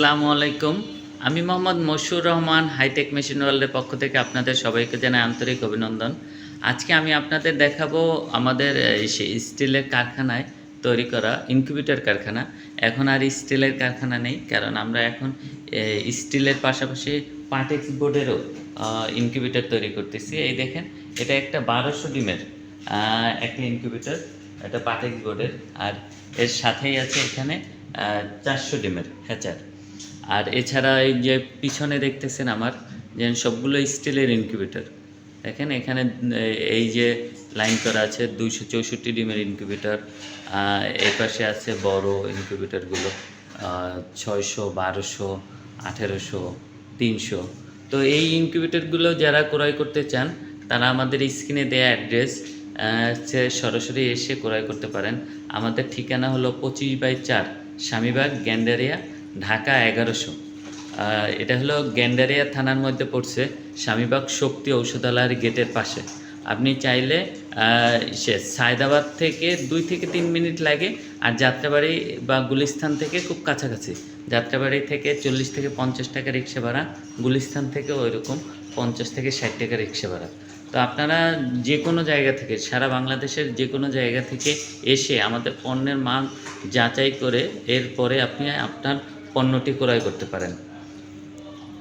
আসসালামু আলাইকুম। আমি মোহাম্মদ মশুর রহমান, হাইটেক মেশিন ওয়ার্ল্ডের পক্ষ থেকে আপনাদের সবাইকে জানাই আন্তরিক অভিনন্দন। আজকে আমি আপনাদের দেখাবো আমাদের স্টিলের কারখানায় তৈরি করা ইনকিউবেটর কারখানা। এখন আর স্টিলের কারখানা নেই, কারণ আমরা এখন স্টিলের পাশাপাশি পাটেক্স বোর্ডেরও ইনকিউবেটর তৈরি করতেছি। এই দেখেন, এটা একটা বারোশো ডিমের একটা ইনকিউবেটর, এটা পাটেক্স বোর্ডের আর এর সাথেই আছে এখানে চারশো ডিমের হ্যাচার। আর এছাড়া এই যে পিছনে দেখতেছেন আমার, যে সবগুলো স্টিলের ইনকিউবেটর দেখেন, এখানে এই যে লাইন করা আছে, দুইশো চৌষট্টি ডিমের ইনকিউবেটর এই পাশে আছে বড় ইনকিউবেটরগুলো ছয়শো, বারোশো, আঠেরোশো, তিনশো। তো এই ইনকিউবেটরগুলো যারা ক্রয় করতে চান, তারা আমাদের স্ক্রিনে দেওয়া অ্যাড্রেস সে সরাসরি এসে ক্রয় করতে পারেন। আমাদের ঠিকানা হলো পঁচিশ বাই চার, স্বামীবাগ, গ্যান্ডারিয়া ঢাকা এগারোশো। এটা হলো গ্যান্ডারিয়া থানার মধ্যে পড়ছে, স্বামীবাগ শক্তি ঔষধালয়ের গেটের পাশে। আপনি চাইলে সে সায়দাবাদ থেকে দুই থেকে তিন মিনিট লাগে, আর যাত্রাবাড়ি বা গুলিস্থান থেকে খুব কাছাকাছি। যাত্রাবাড়ি থেকে চল্লিশ থেকে পঞ্চাশ টাকা রিক্সা ভাড়া গুলিস্থান থেকে ওই রকম পঞ্চাশ থেকে ষাট টাকা রিক্সা ভাড়া। তো আপনারা যে কোনো জায়গা থেকে, সারা বাংলাদেশের যে কোনো জায়গা থেকে এসে আমাদের পণ্যের মান যাচাই করে, এরপরে আপনি আপনার পণ্যটি ক্রয় করতে পারেন।